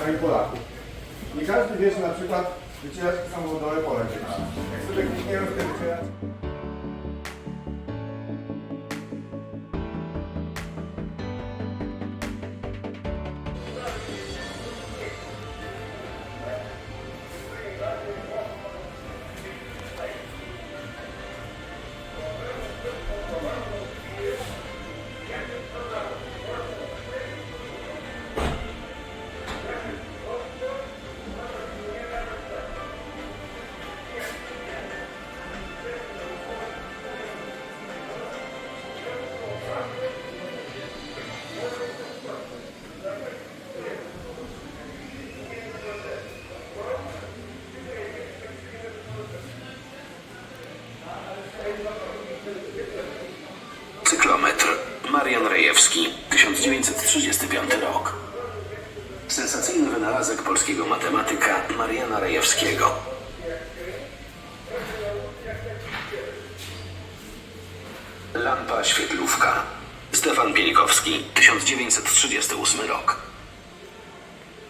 kraju Polaków. Nie każdy wie, że na przykład wycieraczki Polek wyda. Jak sobie klikniemy w te Marian Rejewski, 1935 rok. Sensacyjny wynalazek polskiego matematyka Mariana Rejewskiego. Lampa świetlówka. Stefan Pieńkowski, 1938 rok.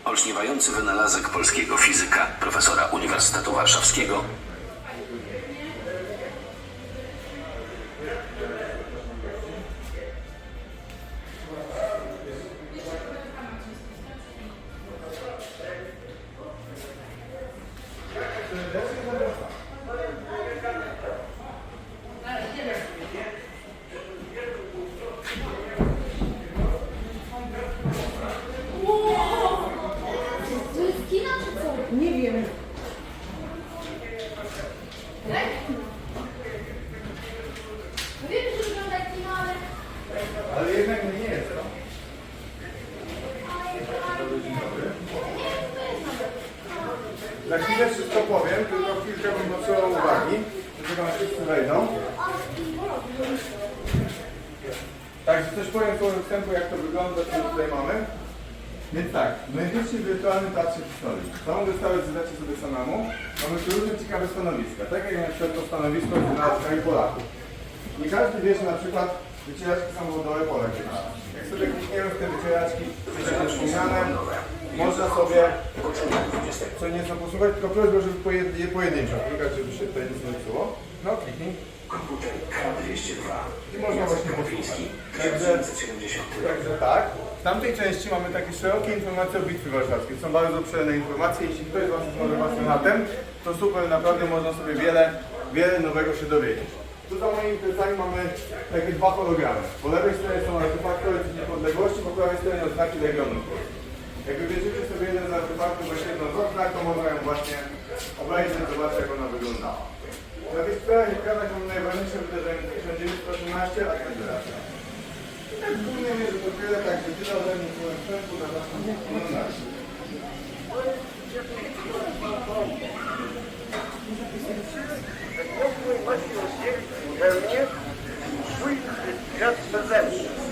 Olśniewający wynalazek polskiego fizyka, profesora Uniwersytetu Warszawskiego Ale jednak nie jest nawet. Za chwilę wszystko powiem, tylko chwilkę bym potrzebował uwagi. Dlatego na wszyscy wejdą. Także coś powiem po wstępu, jak to wygląda, co tutaj mamy. Więc tak, najwyższy wirtualny teatrze historii. Samą wystawę zadacie sobie samemu. Mamy tu różne ciekawe stanowiska. Tak jak na przykład to stanowisko z Polaków. Nie każdy wie, że na przykład wycieraczki samochodowe Polek wyda. Jak sobie klikniemy w te wycieraczki, wspomniane, można sobie co nieco posłuchać, tylko prośbę, żeby poje- je pojedynczo klikać, żeby się tutaj nic nie psuło. No, kliknij. Komputer K202. I można właśnie posłuchać. Także, 1970 także tak. W tamtej części mamy takie szerokie informacje o bitwie warszawskiej. Są bardzo obszerne informacje. Jeśli ktoś z Was jest może pasjonatem, to super, naprawdę można sobie wiele, wiele nowego się dowiedzieć. Tu za moimi plecami mamy takie dwa hologramy. Po lewej stronie są artefakty niepodległości, po prawej stronie oznaki regionu. Jak wybierzecie sobie jeden z artefaktów właśnie jedną z oznak, to można ją właśnie obejrzeć, zobaczyć jak ona wyglądała. Na tych sprawach i prawach mamy najważniejsze wydarzenie 1918, a Konfederacja. I tak głównie mierze to tyle, także tyle ode mnie, co na oglądania. gift, sweet in just possession.